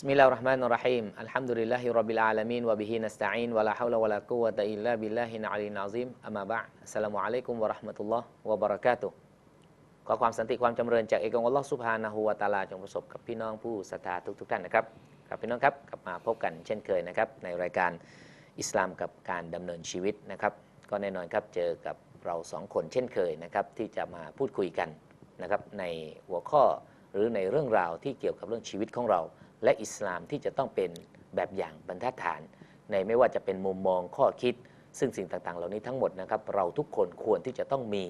بسم الله الرحمن الرحيم الحمد لله رب العالمين وبه نستعين ولا حول ولا قوة إلا بالله العلي العظيم أما بعد السلام عليكم ورحمة الله وبركاته ขอความสันติความจำเริญจากเอกองค์อัลลอฮ์สุบฮานะฮูวะตะอาลาจงประสบกับพี่น้องผู้ศรัทธาทุกๆท่านนะครับครับพี่น้องครับกลับมาพบกันเช่นเคยนะครับในรายการอิสลามกับการดำเนินชีวิตนะครับก็แน่นอนครับเจอกับเราสองคนเช่นเคยนะครับที่จะมาพูดคุยกันนะครับในหัวข้อหรือในเรื่องราวที่เกี่ยวกับเรื่องชีวิตของเรา และอิสลามที่จะต้องเป็นแบบอย่างบรรทัดฐาน ในไม่ว่าจะเป็นมุมมองข้อคิด ซึ่งสิ่งต่างๆ เหล่านี้ทั้งหมดนะครับ เราทุกคนควรที่จะต้องมี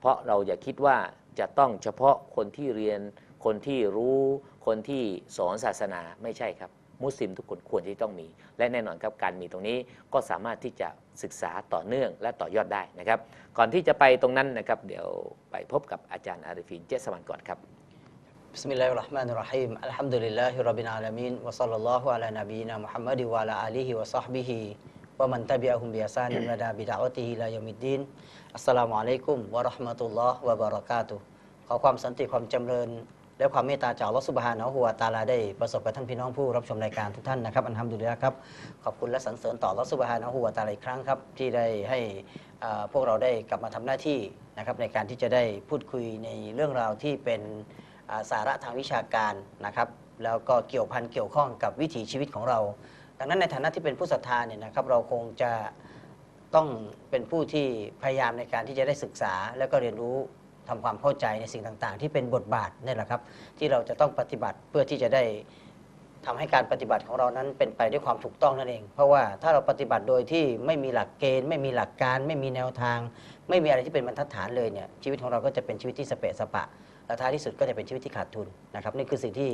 เพราะเราอย่าคิดว่าจะต้องเฉพาะคนที่เรียน คนที่รู้ คนที่สอนศาสนาไม่ใช่ครับ มุสลิมทุกคนควรที่ต้องมี และแน่นอนครับการมีตรงนี้ก็สามารถที่จะศึกษาต่อเนื่องและต่อยอดได้นะครับ ก่อนที่จะไปตรงนั้นนะครับ เดี๋ยวไปพบกับอาจารย์อาริฟินเจษมันก่อนครับ بسم الله الرحمن الرحيم الحمد لله رب العالمين وصلى الله على نبينا محمد وعلى آله وصحبه ومن تبعهم بإحسان إلى بدعوته إلى يوم الدين السلام عليكم ورحمة الله وبركاته ขอความสันติความจำเริญ และความเมตตาจากอัลลอฮฺสุบฮานะฮูวะตะอาลาได้ประสบกับท่านพี่น้องผู้รับชมรายการทุกท่านนะครับอันทำดุลิลละครับ ขอบคุณและสรรเสริญต่ออัลลอฮฺสุบฮานะฮูวะตะอาลาอีกครั้งครับ ที่ได้ให้อ่าพวกเราได้กลับมาทำหน้าที่นะครับในการที่จะได้พูดคุยในเรื่องราวที่เป็น อ่า สาระทางวิชาการนะครับ แล้วก็เกี่ยวพันเกี่ยวข้องกับวิถีชีวิตของเรา ดังนั้นในฐานะที่เป็นผู้ศรัทธาเนี่ยนะครับ เราคงจะต้องเป็นผู้ที่พยายามในการที่จะได้ศึกษา แล้วก็เรียนรู้ทำความเข้าใจในสิ่งต่างๆ ที่เป็นบทบาทนี่แหละครับ ที่เราจะต้องปฏิบัติเพื่อที่จะได้ทำให้การปฏิบัติของเรานั้นเป็นไปด้วยความถูกต้องนั่นเอง เพราะว่าถ้าเราปฏิบัติโดยที่ไม่มีหลักเกณฑ์ ไม่มีหลักการ ไม่มีแนวทาง ไม่มีอะไรที่เป็นบรรทัดฐานเลยเนี่ยชีวิตของเราก็จะเป็นชีวิตที่สเปะสปะ และท้ายที่สุดก็จะเป็นชีวิตที่ขาดทุนนะครับนี่คือสิ่งที่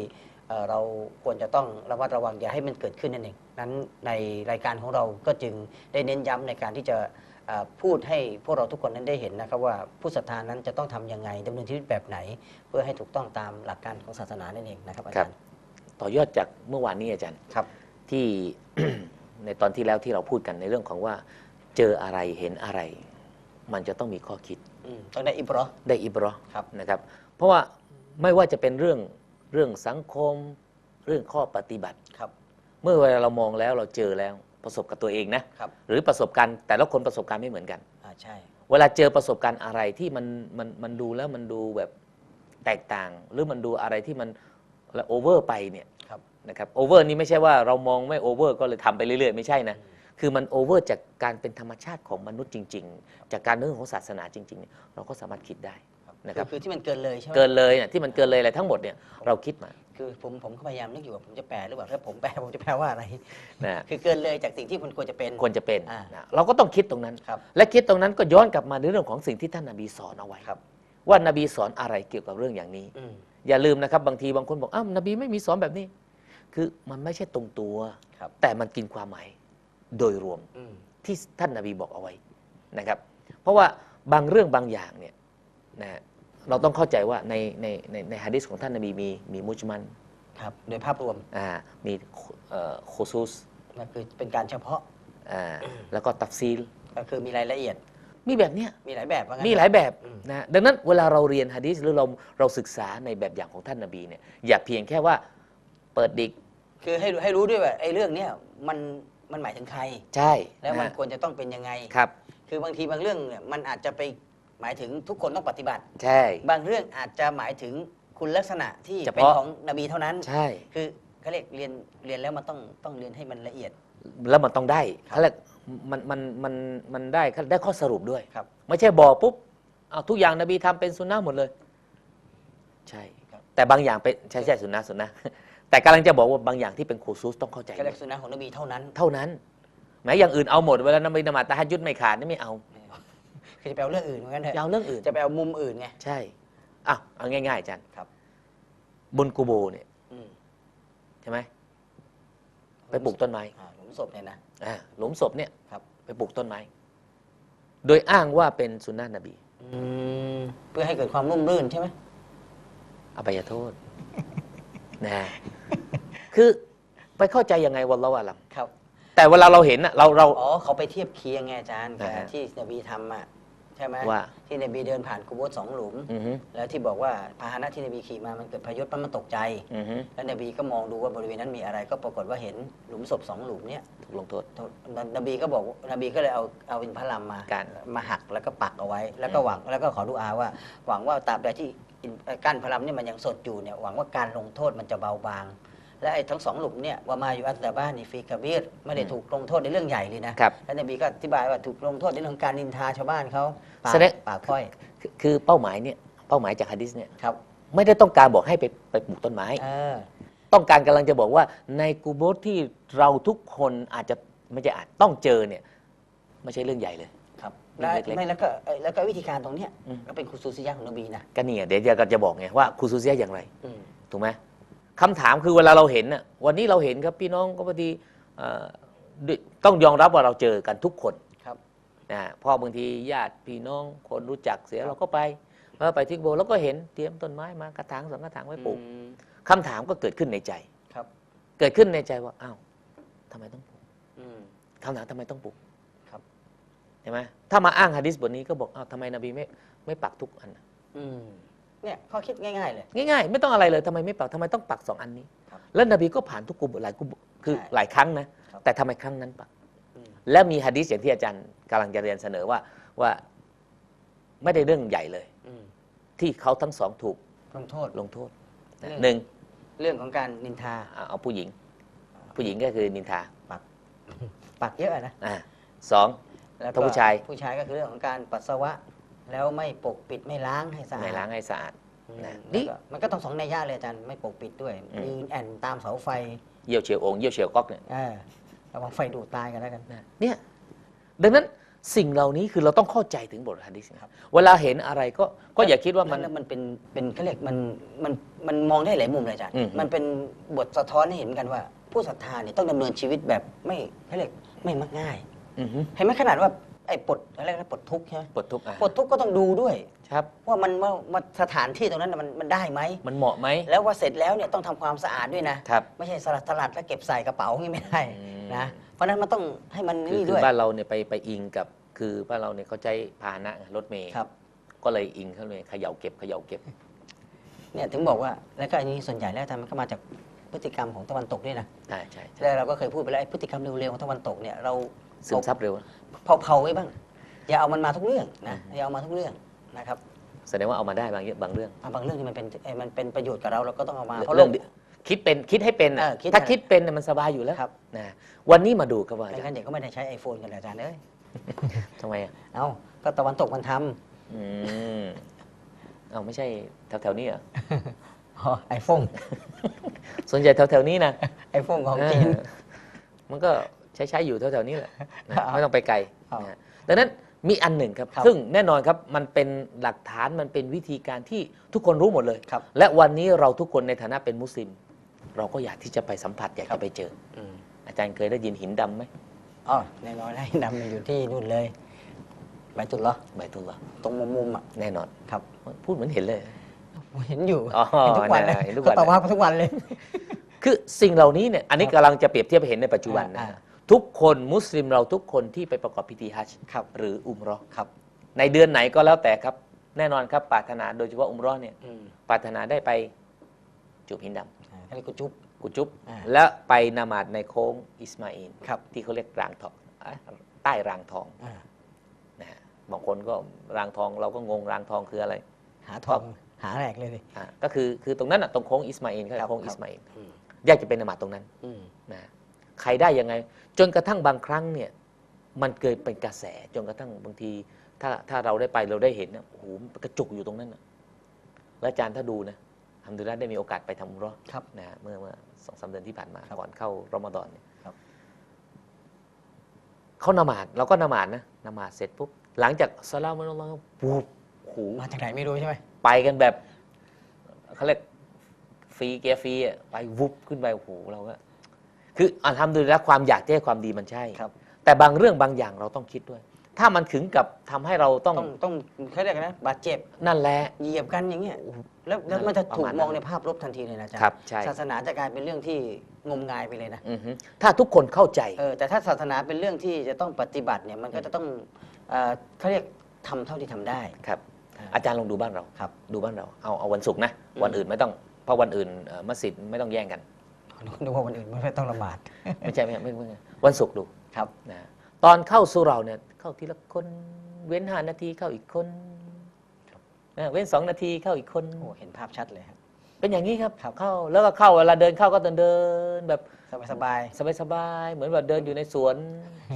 เอ่อเราควรจะต้องระมัดระวังอย่าให้มันเกิดขึ้นนั่นเองนั้นในรายการของเราก็จึงได้เน้นย้ำในการที่จะเอ่อพูดให้พวกเราทุกคนนั้นได้เห็นนะครับว่าผู้ศรัทธานั้นจะต้องทำยังไงดำเนินชีวิตแบบไหน เพื่อให้ถูกต้องตามหลักการของศาสนานั่นเองนะครับอาจารย์ต่อยอดจากเมื่อวานนี้อาจารย์ครับที่ในตอนที่แล้วที่เราพูดกันในเรื่องของว่าเจออะไรเห็นอะไร มันจะต้องมีข้อคิดอืมต้องได้อิบเราะห์ได้อิบเราะห์ครับ นะครับ เพราะว่าไม่ว่าจะเป็นเรื่องเรื่องสังคม เรื่องข้อปฏิบัติ ครับ เมื่อเวลาเรามองแล้วเราเจอแล้วประสบกับตัวเองนะครับหรือประสบการณ์แต่ละคนประสบการณ์ไม่เหมือนกัน อ่าใช่ เวลาเจอประสบการณ์อะไรที่มันมันมันดูแล้วมันดูแบบแตกต่าง หรือมันดูอะไรที่มันโอเวอร์ไปเนี่ยครับ นะครับโอเวอร์นี่ไม่ใช่ว่าเรามองไม่โอเวอร์ก็เลยทำไปเรื่อยๆ ไม่ใช่นะ คือมันโอเวอร์จากการเป็นธรรมชาติของมนุษย์จริง ๆ จากการเรื่องของศาสนาจริง ๆเนี่ยเราก็สามารถคิดได้นะครับคือคือที่มันเกินเลยใช่ไหมเกินเลยเนี่ยที่มันเกินเลยอะไรทั้งหมดเนี่ยเราคิดมา คือผมผมก็พยายามนึกอยู่ว่าผมจะแปลหรือเปล่าถ้าผมแปลผมจะแปลว่าอะไรนะคือเกินเลยจากสิ่งที่มันควรจะเป็นควรจะเป็นอ่านะเราก็ต้องคิดตรงนั้นครับและคิดตรงนั้นก็ย้อนกลับมาในเรื่องของสิ่งที่ท่านนาบีสอนเอาไว้ครับว่านบีสอนอะไรเกี่ยวกับเรื่องอย่างนี้อืมอย่าลืมนะครับบางทีบางคนบอกอ้าวนบีไม่มีสอนแบบนี้ คือมันไม่ใช่ตรงตัวครับแต่มันกินความหมาย โดยรวมอืมที่ท่านนาบีบอกเอาไว้นะครับ เพราะว่าบางเรื่องบางอย่างเนี่ยนะฮะเราต้องเข้าใจว่าในในในในฮะดิษของท่านนาบีมีมีมุจมันครับโดยภาพรวมอ่ามีโคซูสนั่นคือเป็นการเฉพาะอ่าแล้วก็ตัฟซีลก็คือมีรายละเอียด มีแบบเนี้ยมีหลายแบบว่างั้นมีหลายแบบอืมนะดังนั้นเวลาเราเรียนฮะดิษหรือเราเราศึกษาในแบบอย่างของท่านนาบีเนี่ยอย่าเพียงแค่ว่าเปิดดิกคือให้รู้ให้รู้ด้วยว่าไอ้เรื่องเนี้ยมัน มันหมายถึงใคร ใช่แล้วมันนะควรจะต้องเป็นยังไง ครับ คือบางทีบางเรื่องเนี่ยมันอาจจะไปหมายถึงทุกคนต้องปฏิบัติ ใช่ บางเรื่องอาจจะหมายถึงคุณลักษณะที่เฉพาะเป็นของนบีเท่านั้น ใช่ คือเขาเรียกเรียนเรียนแล้วมันต้องต้องเรียนให้มันละเอียด แล้วมันต้องได้ครับเขาเรียกมันมันมันมันได้ได้ข้อสรุปด้วย ครับ ไม่ใช่บอกปุ๊บเอาทุกอย่างนบีทำเป็นสุนนะหมดเลย ใช่ ครับ แต่บางอย่างเป็นใช่ใช่สุนนะสุนนะ แต่กำลังจะบอกว่าบางอย่างที่เป็นคูซูสต้องเข้าใจก็เรียกสุนนะของนบีเท่านั้นเท่านั้นแม้อย่างอื่นเอาหมดเวลานบีนมาตะฮัจยุดไม่ขาดนี่ไม่เอาคือจะไปเอาเรื่องอื่นเหมือนกันเถจะอะเอาเรื่องอื่นจะไปเอามุมอื่นไงใช่อะเอาง่ายๆอาจารย์ครับ บนกูโบเนี่ยอืมใช่ไหมไปปลูกต้นไม้อ่าหลุมศพเนี่ยนะ อ่าหลุมศพเนี่ยครับ ไปปลูกต้นไม้โดยอ้างว่าเป็นสุนนะนบีอืมเพื่อให้เกิดความร่มรื่นใช่ไหมอภัยโทษ นะ คือไปเข้าใจยังไงวันละวะลัมครับ แต่เวลาเราเห็นอะเราเรา อ๋อเขาไปเทียบเคียงไงอาจารย์กับอ่าฮะที่นบีทำอะใช่ไหมว่า ที่นบีเดินผ่านกุโบสสองหลุม อือฮึแล้วที่บอกว่าพาหนะที่นบีขี่มามันเกิดพายุปั๊บมันตกใจ อือฮึแล้วนบีก็มองดูว่าบริเวณนั้นมีอะไร ก็ปรากฏว่าเห็นหลุมศพสองหลุมเนี่ยถูกลงโทษนบีก็บอกนบีก็เลยเอาเอาอินพระลัมมากั้นมาหักแล้วก็ปักเอาไว้ แล้วก็หวังแล้วก็ขอดุอาว่า หวังว่าตราบใดที่อินเอ่อ กั้นพระลัมเนี่ยมันยังสดอยู่เนี่ยหวังว่าการลงโทษมันจะเบาบาง และไอ้ทั้งสองหลุมเนี่ยว่ามาอยู่อัตตาบ้านนี่ฟีกะบีรไม่ได้ถูกลงโทษในเรื่องใหญ่เลยนะครับแล้วนบีก็อธิบายว่าถูกลงโทษในเรื่องของการนินทาชาวบ้านเขาปากแสดง ปากพ้อยคือคือเป้าหมายเนี่ยเป้าหมายจากฮะดิษเนี่ยครับไม่ได้ต้องการบอกให้ไปไปปลูกต้นไม้ เออต้องการกำลังจะบอกว่าในกูโบสที่เราทุกคนอาจจะไม่ใช่อาจต้องเจอเนี่ยไม่ใช่เรื่องใหญ่เลยครับเรื่อง แล้วเล็กๆไม่แล้วก็เอ่อแล้วก็วิธีการตรงเนี้ยอืม ก็เป็นคุซูซิยะห์ของนบีนะก็เนี่ยเดี๋ยวจะจะบอกไงว่าครูซูเซียอย่างไร อืม ถูกไหมคำถามคือเวลาเราเห็นน่ะวันนี้เราเห็นครับพี่น้องก็พอดีเอ่อด้วยต้องยอมรับว่าเราเจอกันทุกคนครับ นะเพราะบางทีญาติพี่น้องคนรู้จักเสียเราก็ไปเราไปที่โบสถ์เราก็เห็นเตรียมต้นไม้มากระถางสองกระถางไว้ปลูกอืม คำถามก็เกิดขึ้นในใจครับ เกิดขึ้นในใจว่าอ้าวทำไมต้องปลูกอืมคำถามทำไมต้องปลูกครับ เห็นไหมถ้ามาอ้างฮะดิษบทนี้ก็บอกอ้าวทำไมนบีไม่ไม่ปักทุกอันน่ะอืมเนี่ยข้อคิดง่ายๆเลย ง่ายๆ ไม่ต้องอะไรเลยทำไมไม่ปักทำไมต้องปักสองอันนี้ ครับแล้วนบีก็ผ่านทุกกลุ่มหลายกลุ่มคือใช่หลายครั้งนะ ครับแต่ทำไมครั้งนั้นปัก อืม และมีฮะดิษอย่างที่อาจารย์กำลังจะเรียนเสนอว่าว่าไม่ได้เรื่องใหญ่เลย อืมที่เขาทั้งสองถูกลงโทษ ลงโทษนะเรื่อง หนึ่งเรื่องของการนินทา อ่าเอาผู้หญิง ผู้หญิงก็คือนินทาปักเยอะนะอ่าสอง แล้วถ้าผู้ชาย ผู้ชายก็คือเรื่องของการปัสสาวะ แล้วไม่ปกปิดไม่ล้างให้สะอาดไม่ล้างให้สะอาด อืมนะแล้วนี่ก็มันก็ต้องสองในยยะเลยอาจารย์ไม่ปกปิดด้วยอืมยืนแอนตามเสาไฟเยี่ยวเฉียวองค์เยี่ยวเฉียวก๊อกเนี่ยเออระวังไฟดูดตายกันแล้วกัน นะเนี่ยดังนั้นสิ่งเหล่านี้คือเราต้องเข้าใจถึงบทฮะดิษนะครับ เวลาเห็นอะไรก็ก็อย่าคิดว่ามัน แล้วมันเป็นเป็นเขาเรียกมันมันมันมองได้หลายมุมเลยอาจารย์อืม มันเป็นบทสะท้อนให้เห็นเหมือนกันว่า ผู้ศรัทธาเนี่ยต้องดำเนินชีวิตแบบไม่เขาเรียกไม่มักง่ายอือฮึ เห็นไหมขนาดว่าไอ้ปลดอะไรนะปลดทุกข์ใช่ไหมปลดทุกข์อะปลดทุกข์ก็ต้องดูด้วย ครับ ว่ามันว่าว่าสถานที่ตรงนั้นน่ะมันมันได้ไหม มันเหมาะไหม แล้วว่าเสร็จแล้วเนี่ยต้องทำความสะอาดด้วยนะ ครับ ไม่ใช่สลัดสลัดแล้วเก็บใส่กระเป๋าอย่างนี้ไม่ได้อืม นะ เพราะฉะนั้นมันต้องให้มันคือนี่คืด้อวย บ้านเราเนี่ยไปไปอิงกับคือบ้านเราเนี่ยเขาใช้พาหนะรถเมย์ครับ ก็เลยอิงเขาเลยเขย่าเก็บเขย่าเก็บ เนี่ยถึงบอกว่าแล้วก็อันนี้ส่วนใหญ่แล้วอาจารย์มันก็มาจากพฤติกรรมของตะวันตกด้วยนะ ใช่ใช่ใช่แล้วเราก็เคยพูดไปแล้วไอ้พฤติกรรมเร็วๆของตะวันตกเนี่ยเรา ซึมซับเร็วนะเผาๆไว้บ้าง อย่าเอามันมาทุกเรื่องนะอย่าเอามาทุกเรื่องนะครับแสดงว่าเอามาได้บางเรื่องบางเรื่องอะบางเรื่องที่มันเป็นเอ่อมันเป็นประโยชน์กับเราเราก็ต้องเอามาเพราะโลเรื่องกดิคิดเป็นคิดให้เป็นน่ะเออคิดถ้านะคิดเป็นน่ะมันสบายอยู่แล้วครับนะวันนี้มาดูกันว่าไม่งั้นเด็กก็ไม่ได้ใช้ไอโฟนกันเลยอาจารย์เอ้ยทำไมอะเอ้าก็ตะวันตกมันทำอืมเอาไม่ใช่แถวแถวๆนี้เหรออ๋อไอโฟนส่วนใหญ่แถวแถวๆนี้นะไอโฟนของจีนเออมันก็ ใช้ใช้อยู่แถวแถวๆนี้แหละนะครับไม่ต้องไปไกลครับนะดังนั้นมีอันหนึ่งครับ ครับซึ่งแน่นอนครับมันเป็นหลักฐานมันเป็นวิธีการที่ทุกคนรู้หมดเลย ครับ และวันนี้เราทุกคนในฐานะเป็นมุสลิม เราก็อยากที่จะไปสัมผัสอยากครัจะบไปเจอ อืมอาจารย์เคยได้ยินหินดำไหมอ๋อแน่นอนให้นำมาอยู่ที่นู่นเลยใบตุลเหรอใบตุลลอฮ์ตรงมุมมุมๆอะแน่นอนครับพูดเหมือนเห็นเลยเห็นอยู่อ๋อเห็นทุกวันเลยเห็นทุกก็วันตะวันทุกวันเลย คือสิ่งเหล่านี้เนี่ยอันนี้กำลังจะเปรียบเทียบให้เห็นในปัจจุบันนะอ่าฮะ ทุกคนมุสลิมเราทุกคนที่ไปประกอบพิธีฮัจญ์ครับหรืออุมเรอครับ ในเดือนไหนก็แล้วแต่ครับ แน่นอนครับปรารถนาโดยเฉพาะอุมเรอเนี่ยอืมปรารถนาได้ไปจูบหินดอ่าเขาเรียกกูจุ๊บำกุจุบอ่า แล้วไปนามาดในโค้งอิสมาอินครับที่เขาเรียกรางทองอะใต้รางทองอ่านะฮะบางคนก็รางทองเราก็งงรางทองคืออะไร หาทองหาแหลกเลยดิ อะก็คือคือตรงนั้นอะตรงโค้งอิสมาอินเขาเรียครักบโค้งครับ อิสมาอินอืมอยากจะเป็นนามาดตรงนั้นอืมนะ ใครได้ยังไง จนกระทั่งบางครั้งเนี่ยมันเกิดเป็นกระแสจนกระทั่งบางที ถ้าถ้าเราได้ไปเราได้เห็นนะโอ้โหมันกระจุกอยู่ตรงนั้นนะแล้วอาจารย์ถ้าดูนะทำดูแลได้มีโอกาสไปทำอุมเรอครับนะฮะเมื่อเมื่อสองสามเดือนที่ผ่านมาครับก่อนเข้ารอมฎอนเนี่ยครับเขานมาดเราก็นมาดนะนมาดเสร็จปุ๊บหลังจากสลามอัลลอฮ์ปุ๊บโอ้โหมาจากไหนไม่รู้ใช่ไหมไปกันแบบเขาเรียกฟรีเกียร์ฟรีอะไปวุบขึ้นไปโอ้โหเราก็ คืออันทำดูแล้วความอยากจะให้ความดีมันใช่ ครับ แต่บางเรื่องบางอย่างเราต้องคิดด้วย ถ้ามันถึงกับทำให้เราต้องต้องต้องเขาเรียกอะไรนะบาดเจ็บนั่นแหละ เหยียบกันอย่างเงี้ยแล้วแล้วนั่นมันจะถูกประมาณนั้นมองในภาพลบทันทีเลยนะอาจารย์ครับใช่ ศาสนาจะกลายเป็นเรื่องที่งมงายไปเลยนะ อือฮึถ้าทุกคนเข้าใจ เออแต่ถ้าศาสนาเป็นเรื่องที่จะต้องปฏิบัติเนี่ยมันก็จะต้องเอ่อเขาเรียกทำเท่าที่ทำได้ ครับอ่าอาจารย์ลองดูบ้านเราครับ ดูบ้านเรา เอาเอาวันศุกร์นะอืมวันอื่นไม่ต้อง เพราะวันอื่นเอ่อมัสยิดไม่ต้องแย่งกัน นึกว่าวันอื่นไม่ต้องละหมาด ไม่ใช่ไม่ใช่ไม่ไม่ไม่วันศุกร์ดูครับนะตอนเข้าสู่เราเนี่ยเข้าทีละคนเว้นห้านาทีเข้าอีกคนนะเว้นสองนาทีเข้าอีกคนโอ้เห็นภาพชัดเลยครับเป็นอย่างนี้ครับครับเข้าแล้วก็เข้าเวลาเดินเข้าก็เดินเดินแบบสบายสบายสบายๆเหมือนแบบเดินอยู่ในสวน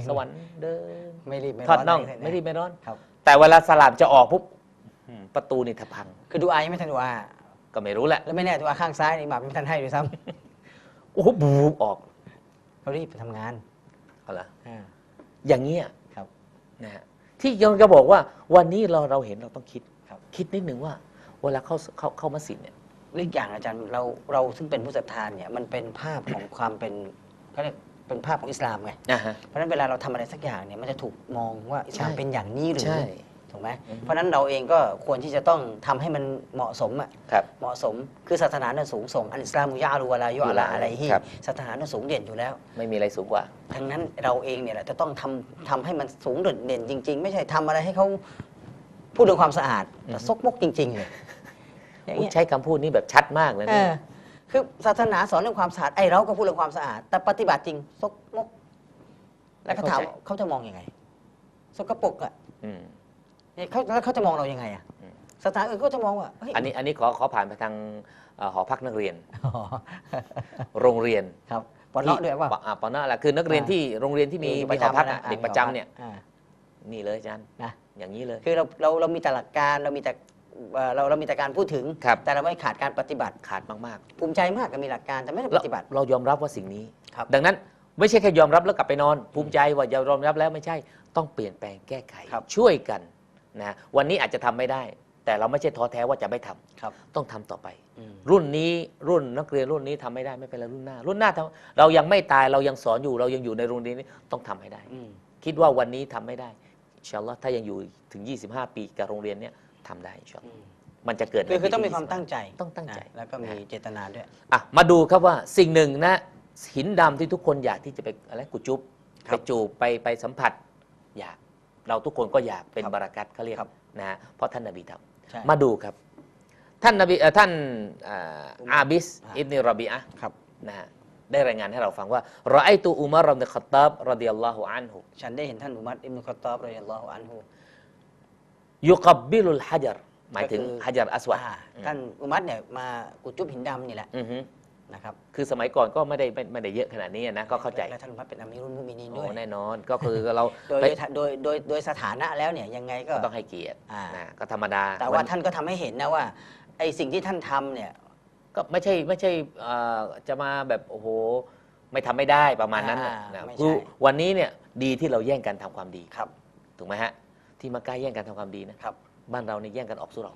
สวรรค์เดินๆไม่รีบไม่ทอดน่องะรไม่รีบไม่ร้อนครับ แต่เวลาสลามจะออกปุ๊บอืมประตูนี่ถ้าพัง คือดูอายังไม่ทันดูอาก็ไม่รู้แหละแล้วไม่แน่ดูอาข้างซ้ายนี่หมาไม่ทันให้ด้วยซ้ โอ้โหบูบออกำเขารีบไปทำงานเอาละอ่า อย่างเงี้ยครับนะฮะที่ยังจะบอกว่าวันนี้เราเราเห็นเราต้องคิดครับคิดนิดหนึ่งว่า เวลาเข้าเข้าเข้ามัสยิดเนี่ยเรื่องอย่างอาจารย์เราเราซึ่งเป็นผู้ศรัทธาเนี่ยมันเป็นภาพของความเป็นเขาเรียกเป็นภาพของอิสลามไงอ่าฮะเพราะฉะนั้นเวลาเราทำอะไรสักอย่างเนี่ยมันจะถูกมองว่าอิสลามใช่ เป็นอย่างนี้หรือใช่ ถูกไหมอือฮึเพราะฉะนั้นเราเองก็ควรที่จะต้องทำให้มันเหมาะสมอะครับเหมาะสมคือศาสนาเนี่ยสูงส่งอันอิสลามุยาลูวะลายุอะลาอะไรที่ครับศาสนาเนี่ยสูงเด่นอยู่แล้ว ไม่มีอะไรสูงกว่าทั้งนั้นเราเองเนี่ยแหละจะต้องทำทำให้มันสูงเด่นเด่นจริง ๆ ไม่ใช่ทำอะไรให้เขาพูดเรื่องความสะอาดแต่ซกมกจริงๆเลยอย่างอุ๊ยเงี้ยใช้คำพูดนี้แบบชัดมากเลยเอนะอคือศาสนาสอนเรื่องความสะอาดไอ้เราก็พูดเรื่องความสะอาด แต่ปฏิบัติจริงซกมก แล้วก็ถามว่าเขาจะมองยังไง สกปรกอะอืม เนี่ยเขาแล้วเขาจะมองเรายังไงอะอืม สถานอื่นก็จะมองว่าเฮ้ยอันนี้อันนี้ขอขอผ่านไปทางเอ่อหอพักนักเรียน อ๋อโรงเรียนครับปอนเนาะด้วยว่าปอ่าปอนเนาะแหละคือนักเรียนอ่า ที่โรงเรียนที่มีมีหอพักอะเด็กประจำเนี่ยอ่า นี่เลยอาจารย์นะ อย่างนี้เลย คือเราเราเรามีแต่หลักการเรามีแต่เอ่อเราเรามีแต่การพูดถึง ครับ แต่เราไม่ขาดการปฏิบัติ ขาดมากภูมิใจมากก็มีหลักการแต่ไม่ได้ๆปแล้วฏิบัติ เรายอมรับว่าสิ่งนี้ ครับ ดังนั้นไม่ใช่แค่ยอมรับแล้วกลับไปนอน ภูมิใจว่ายอมรับแล้วไม่ใช่ ต้องเปลี่ยนแปลงแก้ไข ครับ ช่วยกัน นะวันนี้อาจจะทำไม่ได้ แต่เราไม่ใช่ท้อแท้ว่าจะไม่ทำครับต้องทำต่อไปอืมรุ่นนี้รุ่นนักเรียนรุ่นนี้ทำไม่ได้ไม่เป็นไรรุ่นหน้า รุ่นหน้าทำเรายังไม่ตายเรายังสอนอยู่เรายังอยู่ในโรงเรียนนี้ต้องทำให้ได้อืมคิดว่าวันนี้ทำไม่ได้อินชาอัลลอฮ์ถ้ายังอยู่ถึง 25 ปีกับโรงเรียนเนี้ยทำได้อินชาอัลลอฮ์มันจะเกิดคือคือในปีต้องมีที่ความ25ตั้งใจต้องตั้งใจนะแล้วก็มีเจตนาด้วยอะมาดูครับว่าสิ่งหนึ่งนะหินดำที่ทุกคนอยากที่จะไปอะไรกุจุบครัไปบจูบไปไปสัมผัสอยาก เราทุกคนก็อยากเป็นครับบารากัตเขาเรียกครับนะฮะเพราะท่านนบีทใช่ำมาดูครับ ท่านนบีเอ่อท่านอ่าอุมอาบิสอ่าอิบนิรอบีอะห์ครับ นะฮะได้รายงานให้เราฟังว่าเราไอตูอุมารรอมเดขัตตับรดิยัลลอฮุอันฮุฉันได้เห็นท่านอุมัรอิบนุคอตตอบรอยอัลลอฮุอันฮุยุกับบิลุลฮัจรหมายถึงก็คือฮัจรอัสวัดอ่าท่านอุมัรเนี่ยมากุจุบหินดำนี่แหละ อือฮึ นะครับคือสมัยก่อนก็ไม่ได้ไม่ไม่ได้เยอะขนาดนี้นะก็เข้าใจและท่านอุมัรเป็นอามีรุลมุมินีนโอ้ด้วยแน่นอนก็คือเราโดยไปโดยโดยโดยสถานะแล้วเนี่ยยังไงก็ ก็ต้องให้เกียรติอ่านะก็ธรรมดาแต่ว่ามันท่านก็ทำให้เห็นนะว่าไอ้สิ่งที่ท่านทำเนี่ย ก็ไม่ใช่ไม่ใช่เอ่อจะมาแบบโอ้โหไม่ทำไม่ได้ประมาณนั้นน่ะอ่านะไม่ใช่ คือวันนี้เนี่ยดีที่เราแย่งกันทำความดีครับถูกไหมฮะที่มักกะแย่งกันทำความดีนะ ครับ บ้านเราเนี่ยแย่งกันออกสู้เรา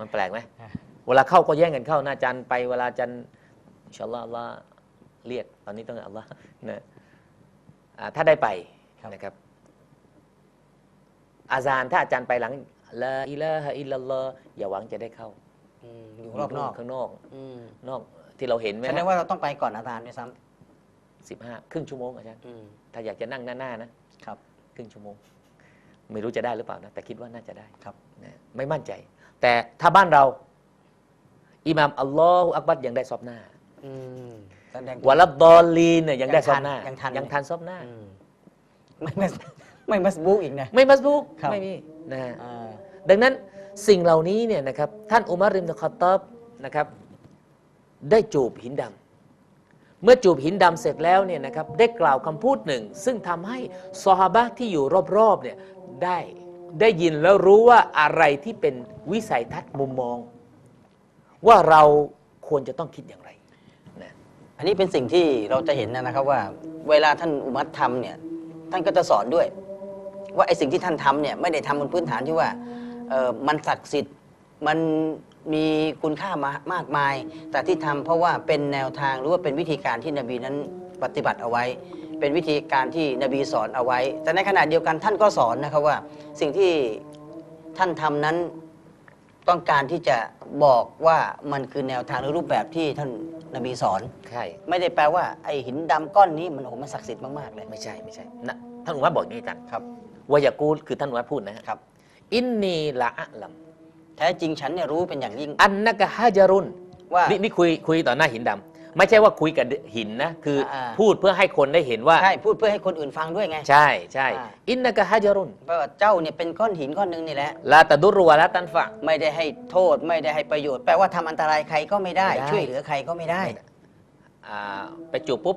มันแปลกไหมอ่า เวลาเข้าก็แย่งกันเข้าหน้าจันไปเวลาจันอินชาอัลลอฮ์อัลลอฮ์เรียกตอนนี้ต้องอัลลอฮ์นะอ่าถ้าได้ไปครับนะครับ อาซานถ้าอาจารย์ไปหลังลาอิลาฮะอิลลัลลอฮ์อย่าหวังจะได้เข้าอืมอยู่รอบนอกข้างนอกอืมนอกที่เราเห็นไหมแสดงว่าเราต้องไปก่อนอาจารย์ด้วยซ้สิบห้าครึ่งชั่วโมงอาจารย์ำอืมถ้าอยากจะนั่งหน้าๆนะครับครึ่งชั่วโมง ไม่รู้จะได้หรือเปล่านะแต่คิดว่าน่าจะได้ครับนะไม่มั่นใจ แต่ถ้าบ้านเรา อิหม่ามอัลลอฮฺอักบัดยังได้ซอบหน้าอืมแสดง วะลับดอลลีนเนี่ยยังได้ยังซทัอนบหน้ายังทัน ยังทันซอบหน้า อืมไม่ไม่ไม่มัสบูกอีกนะ ไม่มัสบุกครับ ไม่มีนะฮะ อ่า ดังนั้นสิ่งเหล่านี้เนี่ยนะครับท่านอุมารริมนุขัตตอบนะครับได้จูบหินดำเมื่อจูบหินดำเสร็จแล้วเนี่ยนะครับได้กล่าวคำพูดหนึ่ง ซึ่งทำให้ซอฮาบะห์ที่อยู่รอบๆเนี่ยได้ได้ยินแล้วรู้ว่าอะไรที่เป็นวิสัยทัศน์มุมมอง ว่าเราควรจะต้องคิดอย่างไรนะอันนี้เป็นสิ่งที่เราจะเห็นนะครับว่าเวลาท่านอุมัตทำเนี่ยท่านก็จะสอนด้วย ว่าไอ้สิ่งที่ท่านทำเนี่ยไม่ได้ทำบนพื้นฐานที่ว่ามันศักดิ์สิทธิ์มันมีคุณค่ามามากมาย แต่ที่ทำเพราะว่าเป็นแนวทางหรือว่าเป็นวิธีการที่นบีนั้นปฏิบัติเอาไว้ เป็นวิธีการที่นบีสอนเอาไว้ แต่ในขณะเดียวกันท่านก็สอนนะครับว่าสิ่งที่ท่านทำนั้น ต้องการที่จะบอกว่ามันคือแนวทางหรือรูปแบบที่ท่านนบีสอน ใช่ไม่ได้แปลว่าไอ้หินดำก้อนนี้มันโอ้โหมันศักดิ์สิทธิ์มากๆเลย ไม่ใช่ไม่ใช่นะท่านอุมารบอกอย่างนี้กันครับ วายากูลคือท่านวัดพูดนะฮะครับ อินนีละอะลัมแท้จริงฉันเนี่ยรู้เป็นอย่างยิ่ง อันนักฮะจารุนว่า นี่นี่คุยคุยต่อหน้าหินดำ ไม่ใช่ว่าคุยกับหินนะคืออาพูดเพื่อให้คนได้เห็นว่า ใช่พูดเพื่อให้คนอื่นฟังด้วยไง ใช่ใช่อ่า อินนักฮะจารุนเพราะว่าเจ้าเนี่ยเป็นก้อนหินก้อนหนึงนี่แหละ ลาตะดุรวะละตันฟะ ไม่ได้ให้โทษไม่ได้ให้ประโยชน์แปลว่าทำอันตรายใครก็ไม่ได้ ไม่ได้ ช่วยเหลือใครก็ไม่ได้อ่าไปจูบปุ๊บ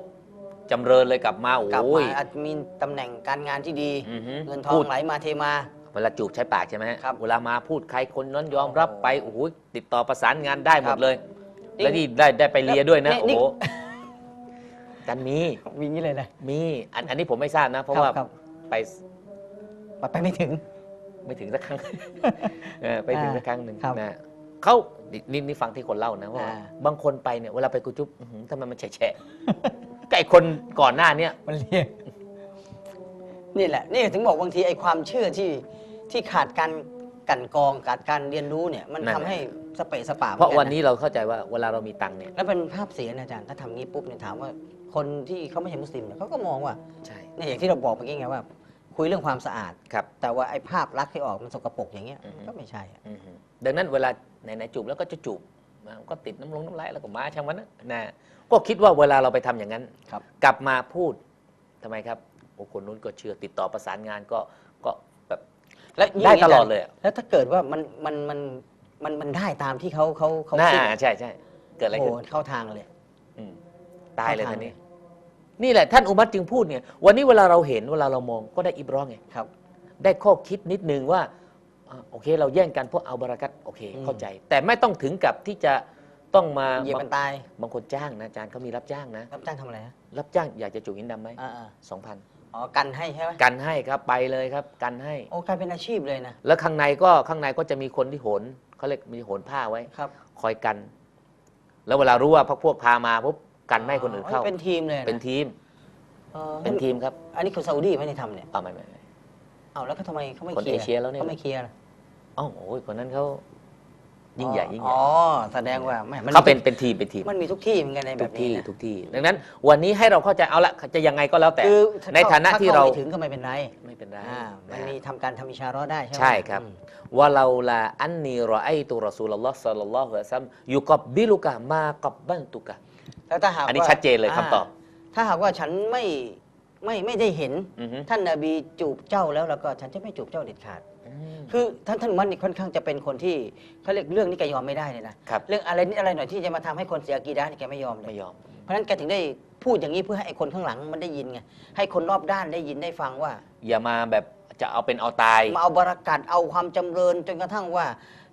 จำเริญเลยกลับมาโอ้กลับยมาอาจมีตำแหน่งการงานที่ดี อือฮึเงินทอพูงดไหลมาเทมา เวลาจูบใช้ปากใช่ไหมฮะครับเวลามาพูดใครคนนั้นยอมโอ้โหรับไปโอ้โหติดต่อประสานงานได้หมครัดบเลยนี่ และนี่ได้ได้ไปเลียด้วยนะนี่โอ้นี่โหกันมีมีอย่างนี้เลยนะมีอันอันนี้ผมไม่ทราบนะ เพราะครับว่าครับ ไปไปไม่ถึง ไม่ถึงสักครั้งเออไปถึงสักครั้งหนึ่งครับนะเขานี่นี่นี่ฟังที่คนเล่านะว่า อ่า บางคนไปเนี่ยเวลาไปกุจุ๊บอื้อหือทำไมมันแฉะๆก็ไอคนก่อนหน้าเนี้ยมันเรียกนี่แหละ นี่ถึงบอกบางทีไอ้ความเชื่อที่ที่ขาดการกลันกรองขาดการเรียนรู้เนี่ย มันทำให้ สเปะสปะหมืเพอราะกัวันนี้เราเข้าใจว่าเวลาเรามีตังค์เนี่ยแล้วเป็นภาพเสียนะอาจารย์ถ้าทำงี้ปุ๊บเนี่ยถามว่าคนที่เขาไม่ใช่มุสลิมเนี่ยเขาก็มองว่าใช่เนี่ยอย่างที่เราบอกเมื่อกี้ไงว่า คุยเรื่องความสะอาด ครับ แต่ว่าไอ้ภาพลักษณ์ที่ออกมันสกปรกอย่างเงี้ยอือฮึ ก็ไม่ใช่อะอือฮึดังนั้นเวลาไหนๆจูบแล้วก็จะจูบนะก็ติดน้ำลงน้ำลายแล้วก็มาช่างมันนะนะก็คิดว่าเวลาเราไปทำอย่างนั้น ครับกลับมาพูดทำไมครับโอ้คนนู้นก็เชื่อติดต่อประสานงานก็ก็แบบและยิ่งได้นี้ตลอดาจารเลยอะ แล้วถ้าเกิดว่ามันมันมัน มันมันได้ตามที่เขาเขาเขาน่าคิดใช่ใช่เกิดอะไรโอ้ขึ้โหนเข้าทางเลย อืมตายเลยเข้าทางท่านนี้ นี่แหละท่านอุมัตจึงพูดเนี่ยวันนี้เวลาเราเห็นเวลาเรามองก็ได้อิบรอไงครับ ได้ข้อคิดนิดนึงว่าอ่าโอเค เราแย่งกันเพราะเอาบารากัตโอเคอืม เข้าใจ แต่ไม่ต้องถึงกับที่จะต้องมาเหยียบมันตายบางคนจ้างนะอาจารย์เขามีรับจ้างนะ รับจ้างทำอะไรฮะรับจ้างอยากจะจูงหินดำไหมอ่าสองพันๆอ๋อกันให้ใช่ไหมกันให้ครับไปเลยครับ กันให้ โอ้กลายเป็นอาชีพเลยนะ แล้วข้างในก็ข้างในก็จะมีคนที่โหน เขาเรียกมีโหนผ้าไว้ ครับคอยกัน แล้วเวลารู้ว่าพวกพวกพามาปุ๊บกันไม่ให้คนอื่นเข้า เป็นทีมเลยะเป็นทีม ออเป็นทีมครับอันนี้คนซาอุดีไม่ได้ทำเนี่ย เอาไม่ไม่ไม่ เอาแล้วก็ทำไมเขาไม่คนเคลียร์เอเชียแล้วเนี่ย เขาไม่เคลียร์ล่ะอ๋อโอ้ยคนนั้นเขา ยิ่งใหญ่ยิ่งใหญ่อ๋อแสดงว่าแหม่มันเขาเป็นเป็นทีมเป็นทีมมันมีทุกที่เหมือนกันในแบทุบกนี้ที่นะทุกที่ ดังนั้นวันนี้ให้เราเข้าใจเอาละจะยังไงก็แล้วแต่ คือในฐานะที่เราถ้เข้ไม่ถึงก็ไม่เป็นไรไม่เป็นไรอ่ามันนะมีทำการทำอิชาเราะห์ได้ใช่ไหมใช่ครับอืม ว่าเราละอันนีรอไอตุรอซูลลอฮ์สัลลัลลอฮุอะลัยฮิวะซัลลัมยุกับบิลุกะมากับบันตุกะ แล้วถ้าหากอันนี้ว่าชัดเจนเลยคำตอบถ้าหากว่าฉันไม่ไม่ไม่ได้เห็น อือฮึ ท่านนาบีจูบเจ้าแล้วแล้วก็ฉันจะไม่จูบเจ้าเด็ดขาดอืม คือท่านท่านมันนี่ค่อนข้างจะเป็นคนที่เขาเรียกเรื่องนี้แกยอมไม่ได้เลยนะครับ เรื่องอะไรนิดอะไรหน่อยที่จะมาทำให้คนเสียอากีดะห์นี่แกไม่ยอมเลไม่ยยอม เพราะฉะนั้นแกถึงได้พูดอย่างนี้เพื่อให้ไอ้คนข้างหลังมันได้ยินไงให้คนรอบด้านได้ยินได้ฟังว่า อย่ามาแบบจะเอาเป็นเอาตาย มาเอาบารากัดเอาความจำเริญจนกระทั่งว่า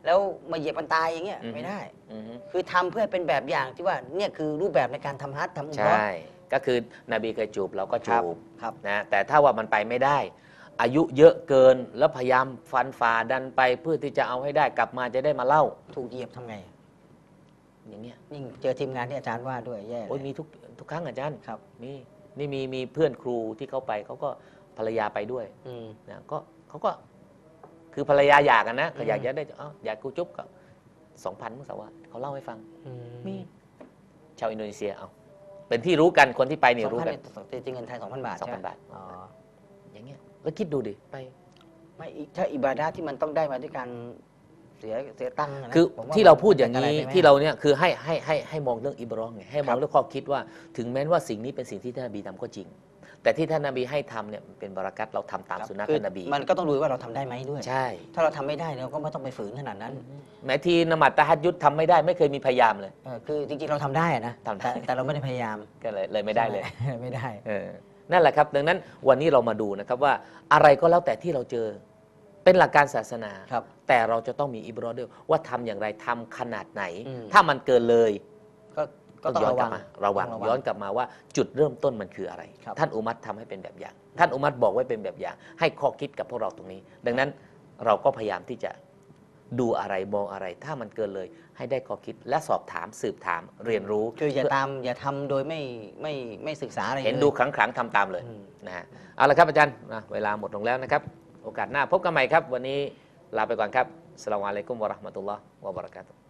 แล้วมาเหยียบมันตายอย่างเงี้ยอือฮึไม่ได้ อือฮึคือทำเพื่อให้เป็นแบบอย่างที่ว่าเนี่ยคือรูปแบบในการทำฮัททำอุมเราะใช่ ห์ก็คือนบีเคยจูบเราก็ครัจูบบครับ นะ แต่ถ้าว่ามันไปไม่ได้ อายุเยอะเกินแล้วพยายามฟันฝ่าดันไปเพื่อที่จะเอาให้ได้กลับมาจะได้มาเล่า ถูกเหยียบทำไง อย่างเงี้ยยิ่งเจอทีมงานที่อาจารย์ว่าด้วยแย่เลโอ้ยยมีทุกทุกครั้งอาจารย์ครับ มีนี่มีมีเพื่อนครูที่เขาไปเขาก็ภรรยาไปด้วยอืม นะก็เขาก็คือภรรยาอยากกันนะเขาอยากอืม จะได้เอ้าอยากกูจุ๊บก็สองพันเมื่อสาวะเขาเล่าให้ฟัง อืมีชาวอินโดนีเซียเอาเป็นที่รู้กันคนที่ไปนี่สองรู้พันกัน เนี่ยจริงๆเงินไทยสองพันบาทสองพันใช่ไหมบาท อ๋ออย่างเงี้ย แล้วคิดดูดิไป ไม่อีกถ้าอิบาดะห์ที่มันต้องได้มาด้วยการเสียเสียตังค์นะคือผมว่ที่เราพูดอย่างมันี้ป็ะไไปไหมที่เราเนี่ยคือให้ให้ให้ให้มองเรื่องอิบรองไงให้มครัองบเรื่องข้อคิดว่า ถึงแม้ว่าสิ่งนี้เป็นสิ่งที่ท่านนบีทำก็จริง แต่ที่ท่านนบีให้ทำเนี่ยมันเป็นบารักัตเราทำตามครับสุนนะคือท่านนบีมันก็ต้องดูว่าเราทำได้ไหมด้วย ใช่ ถ้าเราทำไม่ได้เราก็ไม่ต้องไปฝืนขนาดนั้นแม้ทีนมัดตะฮัดยุดทำไม่ได้ไม่เคยมีพยายามเลย เออคือจริงๆเราทำได้อะนะทำได้ แต่แต่เราไม่ได้พยายามก็เลยเลยไม่ได้เลย ใช่หไม่ได้ เออ นั่นแหละครับ ดังนั้นวันนี้เรามาดูนะครับว่าอะไรก็แล้วแต่ที่เราเจอเป็นหลักการศาสนา ครับ แต่เราจะต้องมีอิบรอด้วยว่าทำอย่างไรทำขนาดไหน อืม ถ้ามันเกินเลยก็ก็ต้องต้องย้อนระกลัวับงมาระวังต้ย้อนกลับมาว่าจุดเริ่มต้นมันคืออะไร ครับ ท่านอุมัตทำให้เป็นแบบอย่าง ท่านอุมัตบอกไว้เป็นแบบอย่าง ให้ข้อคิดกับพวกเราตรงนี้ ดังนั้นเราก็พยายามที่จะ ดูอะไรมองอะไร ถ้ามันเกินเลย ให้ได้ข้อคิดและสอบถามสืบถามเรียนรู้คืออย่าตามอย่าทำโดยไม่ไม่ไม่ศึกษาอะไรเห็นลยดูครั้งๆทำตามเลย อืม นะฮะเอาละครับอาจารย์นะเวลาหมดลงแล้วนะครับ โอกาสหน้าพบกันใหม่ครับ วันนี้ลาไปก่อนครับอัสสลามุอะลัยกุมวะเราะห์มะตุลลอฮ์วะบะเราะกาตุฮ์